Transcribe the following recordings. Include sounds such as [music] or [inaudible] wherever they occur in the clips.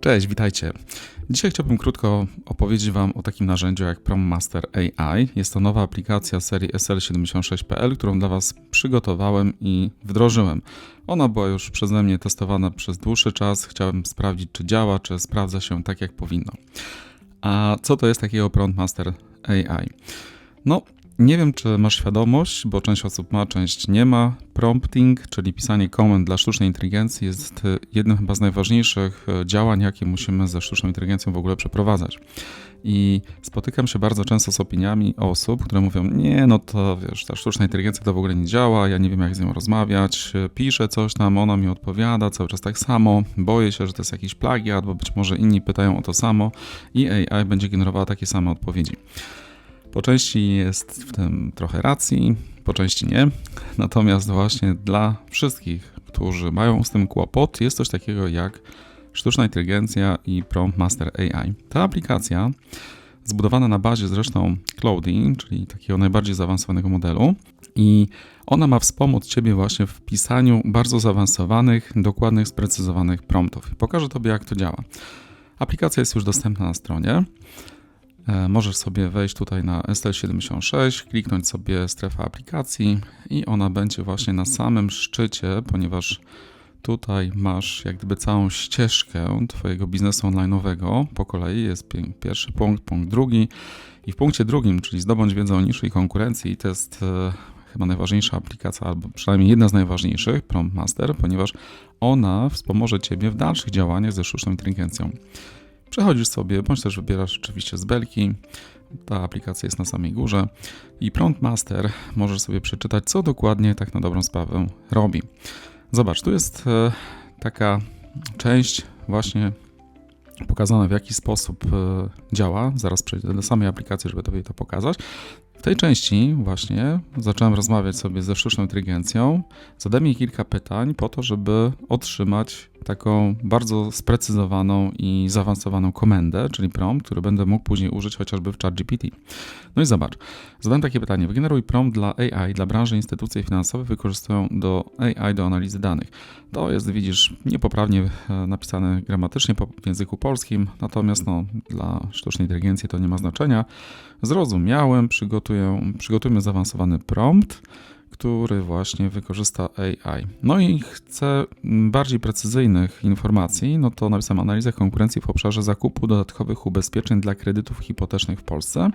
Cześć, witajcie. Dzisiaj chciałbym krótko opowiedzieć Wam o takim narzędziu jak PromMaster AI. Jest to nowa aplikacja serii SL76.pl, którą dla Was przygotowałem i wdrożyłem. Ona była już przeze mnie testowana przez dłuższy czas. Chciałem sprawdzić, czy działa, czy sprawdza się tak, jak powinno. A co to jest takiego PromMaster AI? No, nie wiem, czy masz świadomość, bo część osób ma, część nie ma. Prompting, czyli pisanie komend dla sztucznej inteligencji, jest e, jednym chyba z najważniejszych e, działań, jakie musimy ze sztuczną inteligencją w ogóle przeprowadzać. I spotykam się bardzo często z opiniami osób, które mówią: Nie, no to wiesz, ta sztuczna inteligencja to w ogóle nie działa, ja nie wiem, jak z nią rozmawiać, e, piszę coś tam, ona mi odpowiada cały czas tak samo, boję się, że to jest jakiś plagiat, bo być może inni pytają o to samo i AI będzie generowała takie same odpowiedzi. Po części jest w tym trochę racji, po części nie. Natomiast właśnie dla wszystkich, którzy mają z tym kłopot, jest coś takiego jak sztuczna inteligencja i Prompt Master AI. Ta aplikacja, zbudowana na bazie zresztą Clouding, czyli takiego najbardziej zaawansowanego modelu, i ona ma wspomóc Ciebie właśnie w pisaniu bardzo zaawansowanych, dokładnych, sprecyzowanych promptów. Pokażę Tobie, jak to działa. Aplikacja jest już dostępna na stronie. E, możesz sobie wejść tutaj na SL76, kliknąć sobie strefę aplikacji i ona będzie właśnie na samym szczycie, ponieważ tutaj masz jak gdyby całą ścieżkę Twojego biznesu online'owego po kolei. Jest pierwszy punkt, punkt drugi i w punkcie drugim, czyli zdobądź wiedzę o niższej konkurencji, to jest e, chyba najważniejsza aplikacja, albo przynajmniej jedna z najważniejszych, Prompt Master, ponieważ ona wspomoże Ciebie w dalszych działaniach ze sztuczną inteligencją. Przechodzisz sobie, bądź też wybierasz oczywiście z belki. Ta aplikacja jest na samej górze i Prompt Master możesz sobie przeczytać, co dokładnie tak na dobrą sprawę robi. Zobacz, tu jest e, taka część właśnie pokazana, w jaki sposób e, działa. Zaraz przejdę do samej aplikacji, żeby Tobie to pokazać. W tej części właśnie zacząłem rozmawiać sobie ze sztuczną inteligencją. Zadałem jej kilka pytań po to, żeby otrzymać taką bardzo sprecyzowaną i zaawansowaną komendę, czyli prompt, który będę mógł później użyć chociażby w ChatGPT. No i zobacz, zadałem takie pytanie. Wygeneruj prompt dla AI, dla branży instytucje finansowe wykorzystują do AI do analizy danych. To jest, widzisz, niepoprawnie e, napisane gramatycznie w języku polskim, natomiast no, dla sztucznej inteligencji to nie ma znaczenia. Zrozumiałem, przygotuję, przygotujmy zaawansowany prompt, który właśnie wykorzysta AI. No i chcę bardziej precyzyjnych informacji, no to napisałem analizę konkurencji w obszarze zakupu dodatkowych ubezpieczeń dla kredytów hipotecznych w Polsce.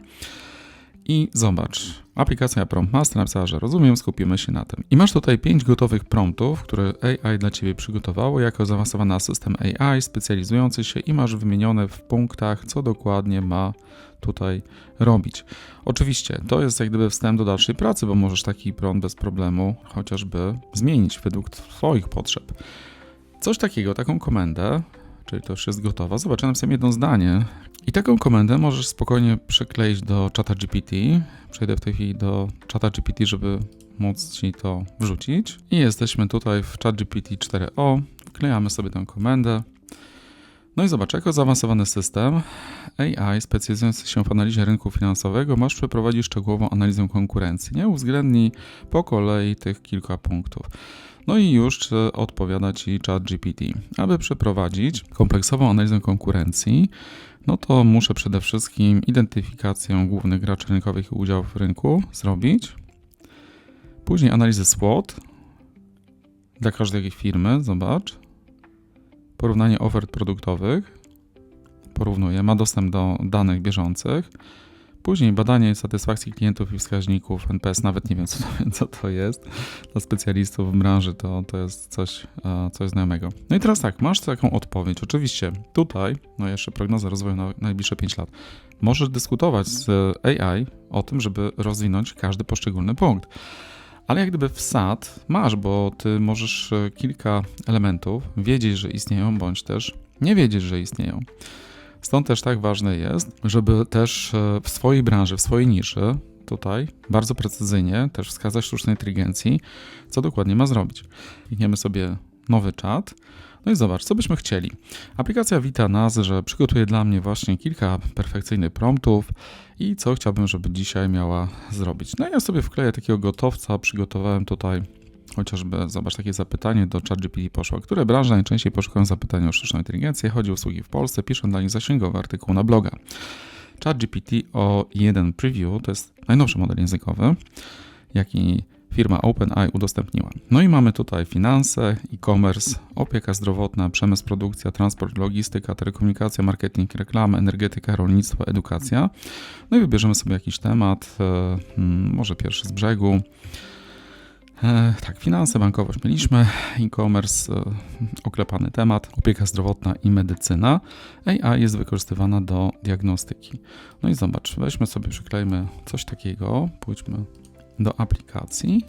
I zobacz, aplikacja Prompt Master napisała, że rozumiem, skupimy się na tym. I masz tutaj pięć gotowych promptów, które AI dla Ciebie przygotowało jako zaawansowany system AI specjalizujący się i masz wymienione w punktach, co dokładnie ma tutaj robić. Oczywiście to jest jak gdyby wstęp do dalszej pracy, bo możesz taki prompt bez problemu chociażby zmienić według Twoich potrzeb. Coś takiego, taką komendę, czyli to już jest gotowa. Zobaczę, napisałem jedno zdanie, i taką komendę możesz spokojnie przykleić do czata GPT. Przejdę w tej chwili do czata GPT, żeby móc Ci to wrzucić. I jesteśmy tutaj w ChatGPT 4o. Wklejamy sobie tę komendę. No i zobacz, jako zaawansowany system AI specjalizujący się w analizie rynku finansowego masz przeprowadzić szczegółową analizę konkurencji. Nie uwzględnij po kolei tych kilka punktów. No i już odpowiada Ci ChatGPT. Aby przeprowadzić kompleksową analizę konkurencji, no to muszę przede wszystkim identyfikację głównych graczy rynkowych i udziałów w rynku zrobić. Później analizę SWOT dla każdej firmy, zobacz. Porównanie ofert produktowych. Porównuje, ma dostęp do danych bieżących. Później badanie satysfakcji klientów i wskaźników NPS, nawet nie wiem co to, [laughs] co to jest. Dla specjalistów w branży to, to jest coś, e, coś znajomego. No i teraz tak, masz taką odpowiedź. Oczywiście tutaj, no jeszcze prognoza rozwoju na najbliższe 5 lat. Możesz dyskutować z AI o tym, żeby rozwinąć każdy poszczególny punkt. Ale jak gdyby wsad masz, bo ty możesz e, kilka elementów wiedzieć, że istnieją, bądź też nie wiedzieć, że istnieją. Stąd też tak ważne jest, żeby też e, w swojej branży, w swojej niszy, tutaj bardzo precyzyjnie też wskazać sztucznej inteligencji, co dokładnie ma zrobić. Klikniemy sobie nowy czat. No i zobacz, co byśmy chcieli. Aplikacja wita nas, że przygotuje dla mnie właśnie kilka perfekcyjnych promptów i co chciałbym, żeby dzisiaj miała zrobić. No i ja sobie wkleję takiego gotowca, przygotowałem tutaj chociażby zobacz takie zapytanie do ChatGPT poszło. Które branże najczęściej poszukują zapytania o sztuczną inteligencję? Chodzi o usługi w Polsce, piszę dla nich zasięgowy artykuł na bloga. ChatGPT o 1 Preview to jest najnowszy model językowy, jaki firma OpenAI udostępniła. No i mamy tutaj finanse, e-commerce, opieka zdrowotna, przemysł, produkcja, transport, logistyka, telekomunikacja, marketing, reklama, energetyka, rolnictwo, edukacja. No i wybierzemy sobie jakiś temat, e, hmm, może pierwszy z brzegu. E, tak, finanse, bankowość mieliśmy, e-commerce, e, oklepany temat, opieka zdrowotna i medycyna. AI jest wykorzystywana do diagnostyki. No i zobacz, weźmy sobie, przyklejmy coś takiego, pójdźmy do aplikacji.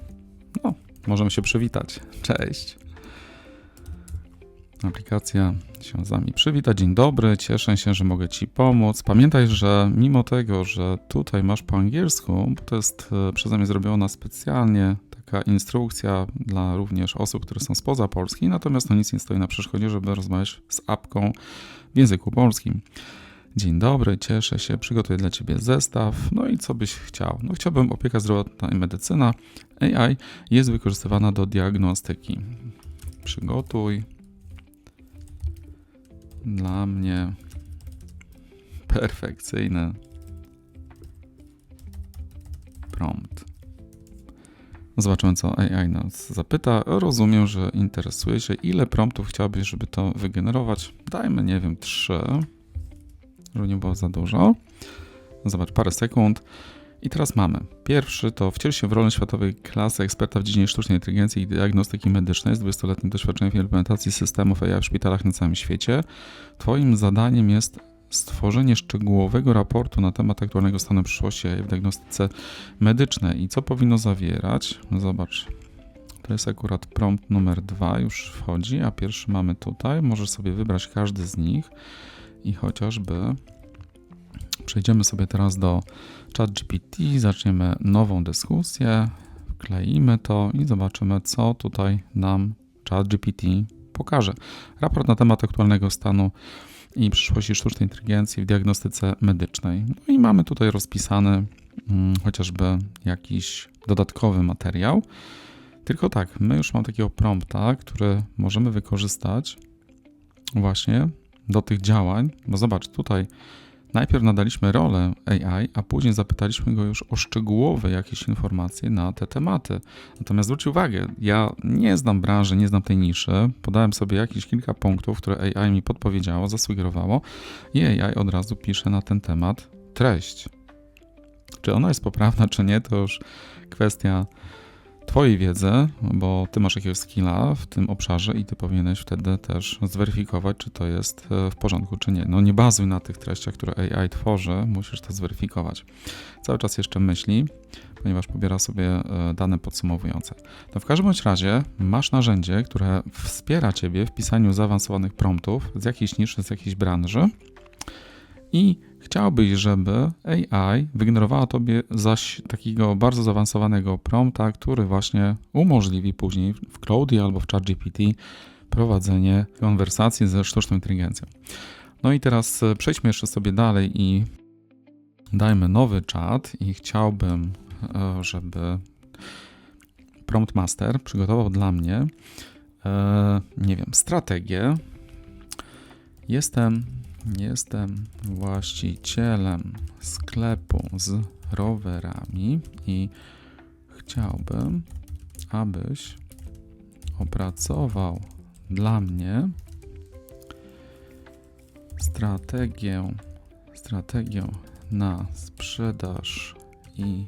No, możemy się przywitać. Cześć. Aplikacja się z Wami przywita. Dzień dobry, cieszę się, że mogę Ci pomóc. Pamiętaj, że mimo tego, że tutaj masz po angielsku, bo to jest e, przeze mnie zrobiona specjalnie taka instrukcja dla również osób, które są spoza Polski, natomiast no nic nie stoi na przeszkodzie, żeby rozmawiać z apką w języku polskim. Dzień dobry, cieszę się, przygotuję dla Ciebie zestaw. No i co byś chciał? No chciałbym opieka zdrowotna i medycyna. AI jest wykorzystywana do diagnostyki. Przygotuj dla mnie perfekcyjny prompt. Zobaczymy, co AI nas zapyta. Rozumiem, że interesuje się, ile promptów chciałbyś, żeby to wygenerować. Dajmy, nie wiem, trzy żeby nie było za dużo. Zobacz, parę sekund. I teraz mamy. Pierwszy to wciel się w rolę światowej klasy eksperta w dziedzinie sztucznej inteligencji i diagnostyki medycznej z 20-letnim doświadczeniem w implementacji systemów AI w szpitalach na całym świecie. Twoim zadaniem jest stworzenie szczegółowego raportu na temat aktualnego stanu przyszłości AI w diagnostyce medycznej. I co powinno zawierać? Zobacz. To jest akurat prompt numer dwa, już wchodzi, a pierwszy mamy tutaj. Możesz sobie wybrać każdy z nich i chociażby przejdziemy sobie teraz do ChatGPT, zaczniemy nową dyskusję, wkleimy to i zobaczymy, co tutaj nam ChatGPT pokaże. Raport na temat aktualnego stanu i przyszłości sztucznej inteligencji w diagnostyce medycznej. No i mamy tutaj rozpisany hmm, chociażby jakiś dodatkowy materiał. Tylko tak, my już mamy takiego prompta, który możemy wykorzystać właśnie do tych działań, bo zobacz, tutaj najpierw nadaliśmy rolę AI, a później zapytaliśmy go już o szczegółowe jakieś informacje na te tematy. Natomiast zwróć uwagę, ja nie znam branży, nie znam tej niszy, podałem sobie jakieś kilka punktów, które AI mi podpowiedziało, zasugerowało i AI od razu pisze na ten temat treść. Czy ona jest poprawna, czy nie, to już kwestia Twojej wiedzy, bo Ty masz jakiegoś skilla w tym obszarze i Ty powinieneś wtedy też zweryfikować, czy to jest e, w porządku, czy nie. No nie bazuj na tych treściach, które AI tworzy, musisz to zweryfikować. Cały czas jeszcze myśli, ponieważ pobiera sobie e, dane podsumowujące. No w każdym bądź razie masz narzędzie, które wspiera Ciebie w pisaniu zaawansowanych promptów z jakiejś niszy, z jakiejś branży i Chciałbyś, żeby AI wygenerowała tobie zaś takiego bardzo zaawansowanego prompta, który właśnie umożliwi później w Claudie albo w ChatGPT prowadzenie konwersacji ze sztuczną inteligencją. No i teraz e, przejdźmy jeszcze sobie dalej i dajmy nowy czat i chciałbym, e, żeby Prompt Master przygotował dla mnie, e, nie wiem, strategię. Jestem Jestem właścicielem sklepu z rowerami i chciałbym, abyś opracował dla mnie strategię, strategię na sprzedaż i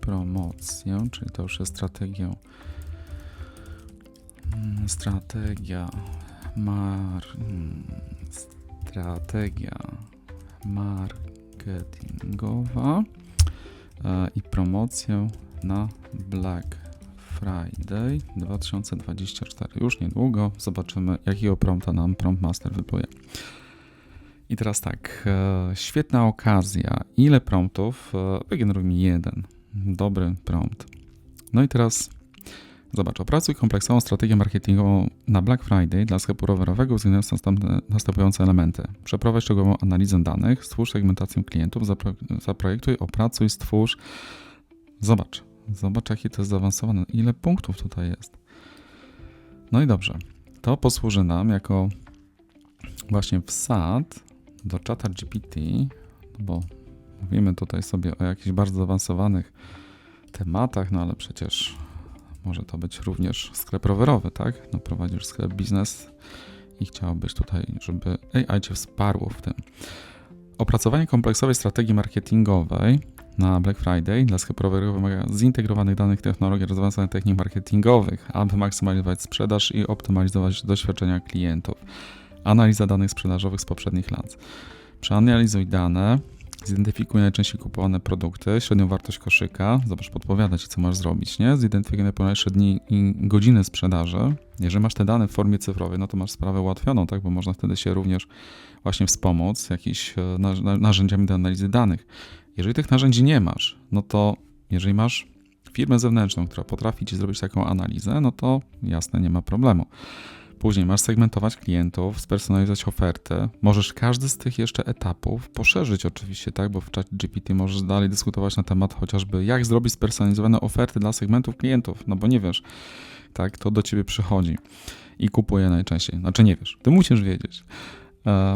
promocję, czyli to już jest strategię, mm, strategia mar, mm, strategia marketingowa e, i promocję na Black Friday 2024. Już niedługo zobaczymy, jakiego prompta nam Prompt Master wypluje. I teraz tak, e, świetna okazja. Ile promptów? E, wygeneruj mi jeden. Dobry prompt. No i teraz Zobacz, opracuj kompleksową strategię marketingową na Black Friday dla sklepu rowerowego, uwzględniając następujące elementy. Przeprowadź szczegółową analizę danych, stwórz segmentację klientów, zaprojektuj, opracuj, stwórz. Zobacz, Zobacz, jakie to jest zaawansowane. Ile punktów tutaj jest. No i dobrze. To posłuży nam jako właśnie wsad do czata GPT, bo mówimy tutaj sobie o jakichś bardzo zaawansowanych tematach, no ale przecież może to być również sklep rowerowy, tak? No prowadzisz sklep biznes i chciałbyś tutaj, żeby AI cię wsparło w tym. Opracowanie kompleksowej strategii marketingowej na Black Friday dla sklepu rowerowego wymaga zintegrowanych danych technologii, rozwiązanych technik marketingowych, aby maksymalizować sprzedaż i optymalizować doświadczenia klientów. Analiza danych sprzedażowych z poprzednich lat. Przeanalizuj dane, zidentyfikuj najczęściej kupowane produkty, średnią wartość koszyka, zobacz, podpowiada ci, co masz zrobić, nie? Zidentyfikuj najpełniejsze dni i godziny sprzedaży. Jeżeli masz te dane w formie cyfrowej, no to masz sprawę ułatwioną, tak? Bo można wtedy się również właśnie wspomóc jakimiś e, na- na- narzędziami do analizy danych. Jeżeli tych narzędzi nie masz, no to jeżeli masz firmę zewnętrzną, która potrafi ci zrobić taką analizę, no to jasne, nie ma problemu. Później masz segmentować klientów, spersonalizować ofertę. Możesz każdy z tych jeszcze etapów poszerzyć oczywiście, tak, bo w czacie GPT możesz dalej dyskutować na temat chociażby jak zrobić spersonalizowane oferty dla segmentów klientów, no bo nie wiesz, tak, to do ciebie przychodzi i kupuje najczęściej. Znaczy nie wiesz, ty musisz wiedzieć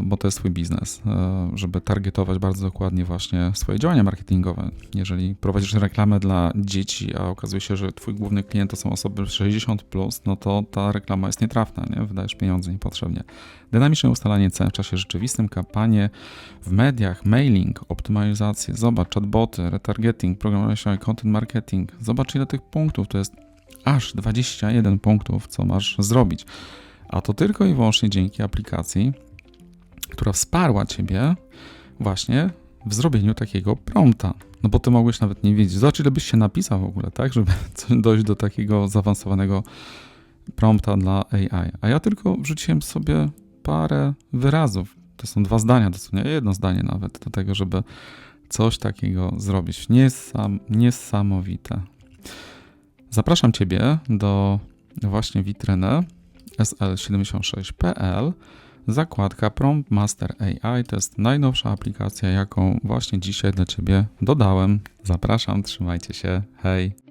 bo to jest Twój biznes, e, żeby targetować bardzo dokładnie właśnie swoje działania marketingowe. Jeżeli prowadzisz reklamę dla dzieci, a okazuje się, że Twój główny klient to są osoby 60, plus, no to ta reklama jest nietrafna, nie? wydajesz pieniądze niepotrzebnie. Dynamiczne ustalanie cen w czasie rzeczywistym, kampanie w mediach, mailing, optymalizację, zobacz, chatboty, retargeting, programowanie content marketing. Zobacz, ile tych punktów to jest aż 21 punktów, co masz zrobić. A to tylko i wyłącznie dzięki aplikacji, która wsparła ciebie właśnie w zrobieniu takiego prompta. No bo ty mogłeś nawet nie wiedzieć. Zobacz, ile byś się napisał w ogóle, tak, żeby [laughs] dojść do takiego zaawansowanego prompta dla AI. A ja tylko wrzuciłem sobie parę wyrazów. To są dwa zdania, dosłownie jedno zdanie nawet, do tego, żeby coś takiego zrobić. Niesam, niesamowite. Zapraszam Ciebie do właśnie witryny sl76.pl zakładka Prompt Master AI. To jest najnowsza aplikacja, jaką właśnie dzisiaj dla Ciebie dodałem. Zapraszam, trzymajcie się. Hej.